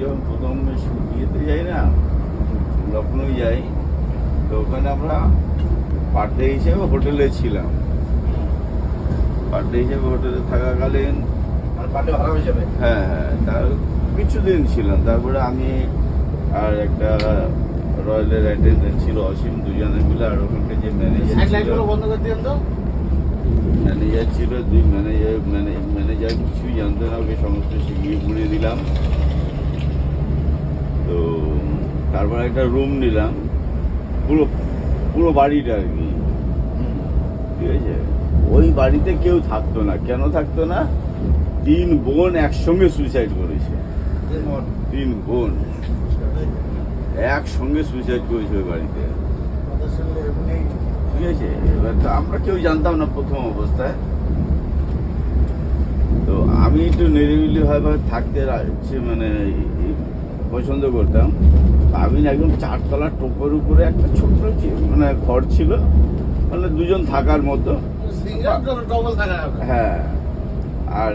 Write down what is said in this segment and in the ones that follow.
যখন প্রথম ইয়েতে যাই না লখনৌ যাই। তো ওখানে আমরা পার ডে হিসেবে হোটেলে ছিলাম। পার ডে হিসেবে হোটেলে থাকাকালীন মানে হয়ে হ্যাঁ তার কিছুদিন ছিলাম তারপরে আমি আর একটা রয়্যালের অ্যাটেন্ডেন্ট ছিল অসীম দুজনে মিলে আর ওখানকার যে ম্যানেজার ছিল ম্যানেজার ছিল দুই ম্যানেজার ম্যানেজার কিছুই জানতো না ওকে সমস্ত শিখিয়ে পড়িয়ে দিলাম তো তারপর একটা রুম নিলাম। পুরো পুরো বাড়িটা আর কি। ঠিক আছে? ওই বাড়িতে কেউ থাকতো না। কেন থাকতো না? তিন বোন একসঙ্গে সুইসাইড করেছে। তিন বোন। একসঙ্গে সুইসাইড করেছে ওই বাড়িতে। ঠিক আছে? এবার তো আমরা কেউ জানতাম না প্রথম অবস্থায়। তো আমি একটু নিরিবিলি ভাবে থাকতে মানে পছন্দ করতাম। আমি একদম চারতলার টোপের উপরে একটা ছোট্ট মানে ঘর ছিল। মানে দুজন থাকার মতো। হ্যাঁ। আর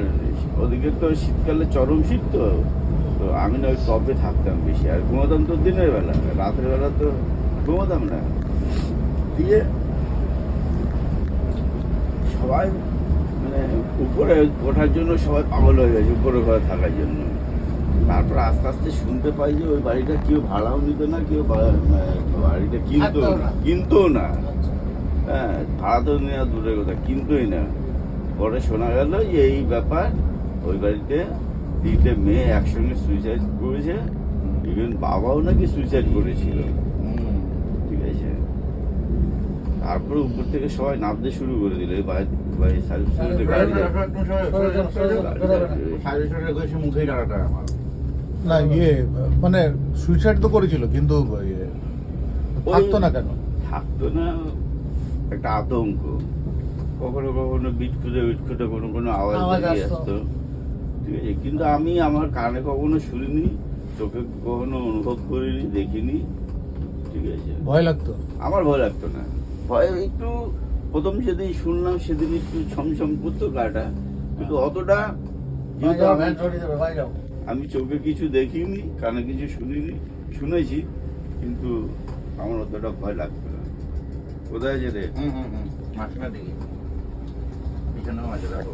ওদিকে তো শীতকালে চরম শীত তো। তো আমি না ওই টপে থাকতাম বেশি। আর ঘুমাতাম তো দিনের বেলা। রাতের বেলা তো ঘুমাতাম না। দিয়ে সবাই মানে উপরে ওঠার জন্য সবাই পাগল হয়ে গেছে, উপরে ঘরে থাকার জন্য। তারপর আস্তে আস্তে শুনতে পাই যে ওই বাড়িটা কেউ ভাড়াও নিত না কেউ বাড়িটা কিনতো না। কিনতো না। হ্যাঁ ভাড়া তো নেওয়া দূরের কথা কিনতোই না। পরে শোনা গেল যে এই ব্যাপার ওই বাড়িতে তিনটে মেয়ে একসঙ্গে সুইসাইড করেছে ইভেন বাবাও নাকি সুইসাইড করেছিল। ঠিক আছে? তারপরে উপর থেকে সবাই নামতে শুরু করে দিল এই বাড়ি বাড়ি সার্ভিস মুখেই আমার। না ইয়ে মানে সুইসাইড তো করেছিল কিন্তু ইয়ে থাকতো না কেন? থাকতো না একটা আতঙ্ক। কখনো কখনো বিটকুটে বিটকুটে কোনো কোনো আওয়াজ বেরিয়ে আসতো। আসতো। ঠিক আছে কিন্তু আমি আমার কানে কখনো শুনিনি চোখে কখনো অনুভব করিনি দেখিনি। ঠিক আছে। ভয় লাগতো? আমার ভয় লাগতো না। ভয় একটু প্রথম যেদিন শুনলাম সেদিন একটু ছমছম করতো গাটা। কিন্তু অতটা যেহেতু যাও। আমি- চোখে কিছু দেখিনি, কানে কিছু শুনিনি, শুনেছি, কিন্তু আমার অতটা ভয় লাগতো না। কোথায় যেতে হুম হুম হুম মাঝখানে দেখি এখানেও মাঝে দেখো।